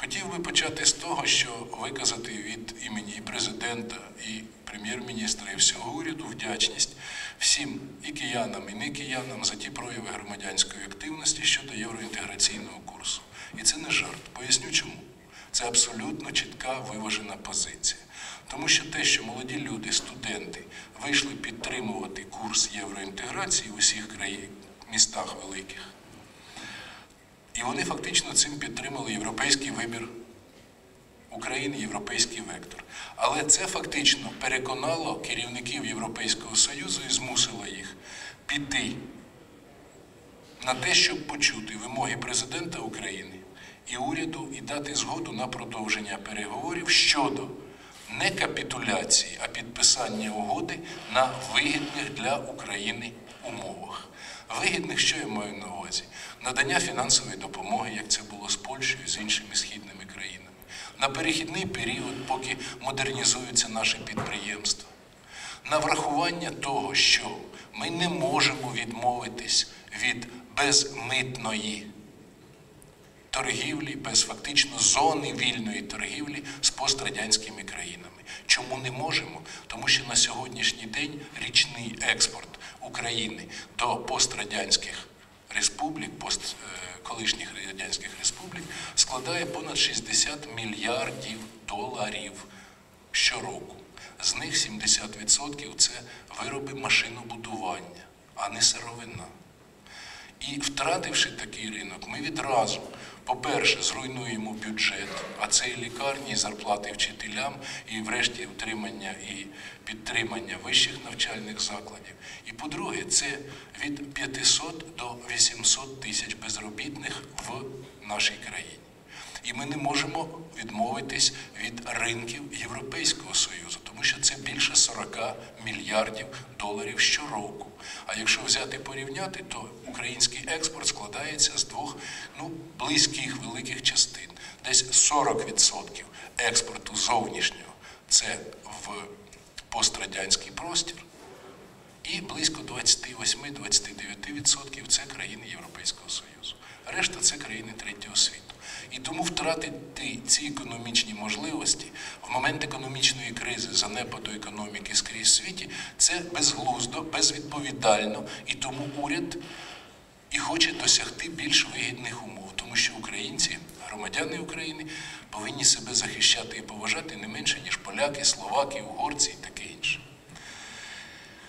Хотів би почати з того, що виказати від імені президента, і прем'єр-міністра, і всього уряду вдячність всім і киянам, і не киянам за ті прояви громадянської активності щодо євроінтеграційного курсу. І це не жарт. Поясню чому. Це абсолютно чітка виважена позиція. Тому що те, що молоді люди, студенти вийшли підтримувати курс євроінтеграції в усіх країн, містах великих, і вони фактично цим підтримали європейський вибір України, європейський вектор. Але це фактично переконало керівників Європейського Союзу і змусило їх піти на те, щоб почути вимоги президента України і уряду і дати згоду на продовження переговорів щодо не капітуляції, а підписання угоди на вигідних для України умовах. Вигідних, що я маю на увазі? Надання фінансової допомоги, як це було з Польщею, з іншими східними країнами, на перехідний період, поки модернізуються наші підприємства, на врахування того, що ми не можемо відмовитись від безмитної торгівлі, без фактично зони вільної торгівлі з пострадянськими країнами. Чому не можемо? Тому що на сьогоднішній день річний експорт України до пострадянських республік, пост, е, колишніх радянських республік складає понад 60 мільярдів доларів щороку. З них 70% це вироби машинобудування, а не сировина. І втративши такий ринок, ми відразу, по-перше, зруйнуємо бюджет, а це і лікарні, і зарплати вчителям, і врешті утримання і підтримання вищих навчальних закладів. І по-друге, це від 500 до 800 тисяч безробітних в нашій країні. І ми не можемо відмовитись від ринків Європейського Союзу, тому що це 40 мільярдів доларів щороку. А якщо взяти порівняти, то український експорт складається з двох ну, близьких великих частин. Десь 40% експорту зовнішнього це в пострадянський простір, і близько 28-29% це країни Європейського Союзу. Решта це країни третього світу. І тому втратити ці економічні можливості в момент економічної кризи, занепаду економіки скрізь світі, це безглуздо, безвідповідально. І тому уряд і хоче досягти більш вигідних умов, тому що українці, громадяни України, повинні себе захищати і поважати не менше, ніж поляки, словаки, угорці і таке інше.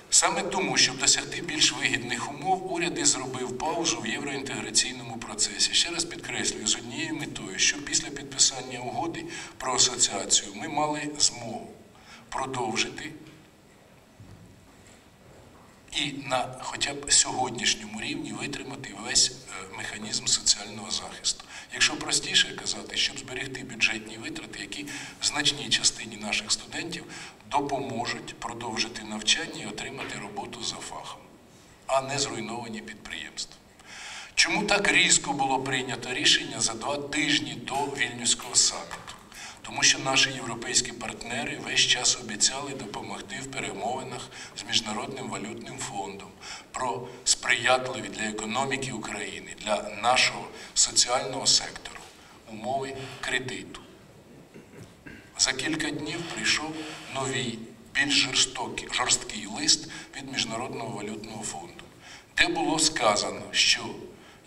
Саме тому, щоб досягти більш вигідних умов, уряд і зробив паузу в євроінтеграційному процесі. Ще раз підкреслюю, з однією метою, що після підписання угоди про асоціацію ми мали змогу продовжити і на хоча б сьогоднішньому рівні витримати весь е, механізм соціального захисту. Якщо простіше казати, щоб зберегти бюджетні витрати, які значній частині наших студентів допоможуть продовжити навчання і отримати роботу за фахом, а не зруйновані підприємства. Чому так різко було прийнято рішення за два тижні до вільнюського що наші європейські партнери весь час обіцяли допомогти в перемовинах з Міжнародним валютним фондом про сприятливі для економіки України, для нашого соціального сектору умови кредиту. За кілька днів прийшов новий, більш жорстокий, жорсткий лист від Міжнародного валютного фонду, де було сказано, що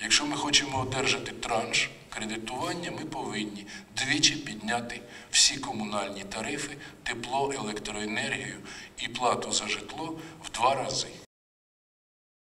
якщо ми хочемо одержати транш кредитування, ми повинні двічі підняти всі комунальні тарифи, тепло, електроенергію і плату за житло в два рази.